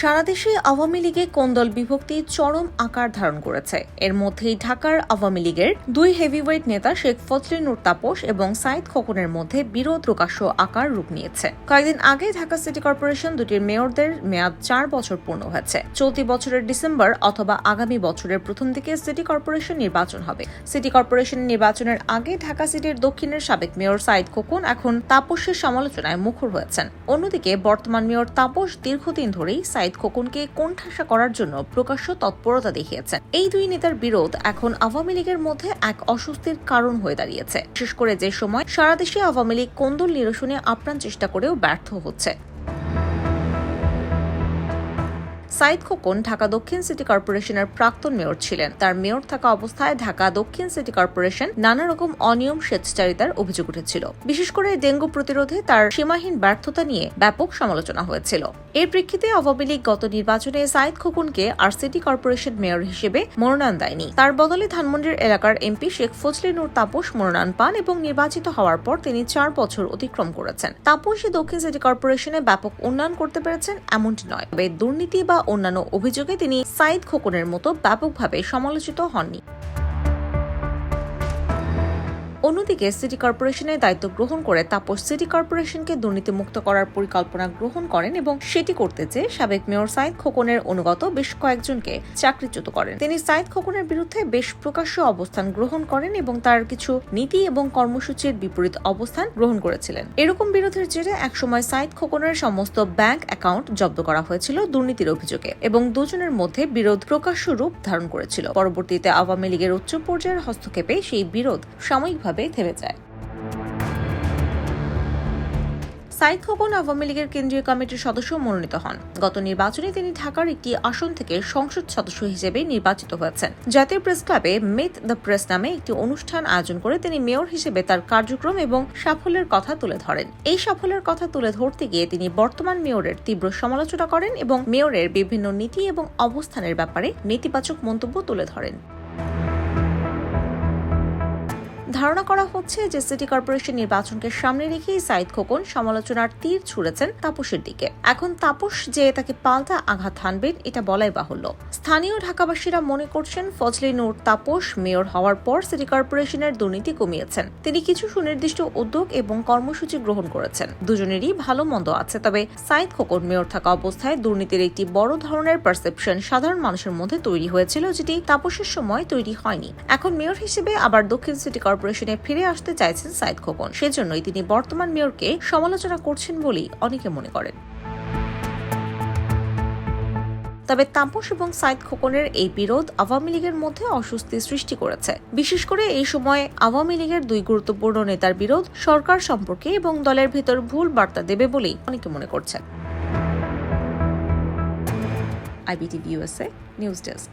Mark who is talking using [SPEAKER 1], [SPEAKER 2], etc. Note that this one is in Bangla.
[SPEAKER 1] সারা দেশে আওয়ামী লীগে কোন্দল বিভক্তি চরম আকার ধারণ করেছে? এর মধ্যেই ঢাকার আওয়ামী লীগের দুই হেভিওয়েট নেতা শেখ ফজলে নূর তাপস এবং সাইদ খোকনের মধ্যে বিরোধ প্রকাশ্য আকার রূপ নিয়েছে। কয়েকদিন আগে ঢাকা সিটি কর্পোরেশন দুটির মেয়রদের মেয়াদ চার বছর পূর্ণ হয়েছে। চলতি বছরের ডিসেম্বর অথবা আগামী বছরের প্রথম দিকে সিটি কর্পোরেশন নির্বাচন হবে। সিটি কর্পোরেশন নির্বাচনের আগে ঢাকা সিটির দক্ষিণের সাবেক মেয়র সাইদ খোকন এখন তাপসের সমালোচনায় মুখর হয়েছেন। অন্যদিকে বর্তমান মেয়র তাপস দীর্ঘদিন ধরেই সাইদ খোকনকে কোণঠাসা করার জন্য প্রকাশ্য তৎপরতা দেখিয়েছেন। এই দুই নেতার বিরোধ এখন আওয়ামী লীগের মধ্যে এক অস্বস্তির কারণ হয়ে দাঁড়িয়েছে। বিশেষ করে যে সময় সারাদেশে আওয়ামী লীগ কোন্দল নিরসনে আপ্রাণ চেষ্টা করেও ব্যর্থ হচ্ছে। সাইদ খোকন ঢাকা দক্ষিণ সিটি কর্পোরেশনের প্রাক্তন মেয়র ছিলেন। তার মেয়র থাকা অবস্থায় ঢাকা দক্ষিণ সিটি কর্পোরেশন নানা রকম অনিয়ম, স্বেচ্ছাচারিতার অভিযোগ উঠেছিল। বিশেষ করে ডেঙ্গু প্রতিরোধে তার সীমাহীন ব্যর্থতা নিয়ে ব্যাপক সমালোচনা হয়েছিল। এর প্রেক্ষিতে আওয়ামী লীগ গত নির্বাচনে সাইদ খোকনকে আর সিটি কর্পোরেশন মেয়র হিসেবে মনোনয়ন দেয়নি। তার বদলে ধানমন্ডির এলাকার এমপি শেখ ফজলে নূর তাপস মনোনয়ন পান এবং নির্বাচিত হওয়ার পর তিনি চার বছর অতিক্রম করেছেন। তাপসই দক্ষিণ সিটি কর্পোরেশনে ব্যাপক উন্নয়ন করতে পেরেছেন এমনটি নয়। তবে দুর্নীতি বা অন্যান্য অভিযোগে তিনি সাইদ খোকনের মতো ব্যাপকভাবে সমালোচিত হননি। অন্যদিকে সিটি কর্পোরেশনের দায়িত্ব গ্রহণ করে তাপস সিটি কর্পোরেশনকে দুর্নীতিমুক্ত করার পরিকল্পনা গ্রহণ করেন এবং সেটি করতে চেয়ে সাবেক মেয়র সাইদ খোকনের অনুগত বেশ কয়েকজনকে চাকরিচ্যুত করেন। তিনি সাইদ খোকনের বিরুদ্ধে বেশ প্রকাশ্য অবস্থান গ্রহণ করেন এবং তার কিছু নীতি এবং কর্মসূচির বিপরীত অবস্থান গ্রহণ করেছিলেন। এরকম বিরোধের জেরে একসময় সাইদ খোকনের সমস্ত ব্যাংক অ্যাকাউন্ট জব্দ করা হয়েছিল দুর্নীতির অভিযোগে এবং দুজনের মধ্যে বিরোধ প্রকাশ্য রূপ ধারণ করেছিল। পরবর্তীতে আওয়ামী লীগের উচ্চ পর্যায়ের হস্তক্ষেপে সেই বিরোধ সাময়িকভাবে থেমে যায়। সাইদ খোকন আওয়ামী লীগের কেন্দ্রীয় কমিটির সদস্য মনোনীত হন। গত নির্বাচনে তিনি ঢাকার একটি আসন থেকে সংসদ সদস্য হিসেবে নির্বাচিত হয়েছেন। জাতীয় প্রেস ক্লাবে মেট দ্য প্রেস নামে একটি অনুষ্ঠান আয়োজন করে তিনি মেয়র হিসেবে তার কার্যক্রম এবং সাফল্যের কথা তুলে ধরেন। এই সাফল্যের কথা তুলে ধরতে গিয়ে তিনি বর্তমান মেয়রের তীব্র সমালোচনা করেন এবং মেয়রের বিভিন্ন নীতি এবং অবস্থানের ব্যাপারে নেতিবাচক মন্তব্য তুলে ধরেন। ধারণা করা হচ্ছে যে সিটি কর্পোরেশন নির্বাচনকে সামনে রেখেই সাইদ খোকন সমালোচনার তীর ছুড়েছেন তাপসের দিকে। এখন তাপস যে তাকে পাল্টা আঘাত হানবেন এটা বলাই বাহুল্য। স্থানীয় ঢাকাবাসীরা মনে করছেন, ফজলে নূর তাপস মেয়র হওয়ার পর সিটি কর্পোরেশনের দুর্নীতি কমিয়েছেন। তিনি কিছু সুনির্দিষ্ট উদ্যোগ এবং কর্মসূচি গ্রহণ করেছেন। দুজনেরই ভালো মন্দ আছে, তবে সাইদ খোকন মেয়র থাকা অবস্থায় দুর্নীতির একটি বড় ধরনের পারসেপশন সাধারণ মানুষের মধ্যে তৈরি হয়েছিল, যেটি তাপসের সময় তৈরি হয়নি। এখন মেয়র হিসেবে আবার দক্ষিণ সিটি কর্পোরেশনে ফিরে আসতে চাইছেন সাইদ খোকন। সেজন্যই তিনি বর্তমান মেয়রকে সমালোচনা করছেন বলেই অনেকে মনে করেন। তবে তাপস এবং সাইদ খোকনের এই বিরোধ আওয়ামী লীগের মধ্যে অস্বস্তি সৃষ্টি করেছে। বিশেষ করে এই সময় আওয়ামী লীগের দুই গুরুত্বপূর্ণ নেতার বিরোধ সরকার সম্পর্কে এবং দলের ভেতর ভুল বার্তা দেবে বলেই অনেকে মনে করছেন। IBTV USA news desk.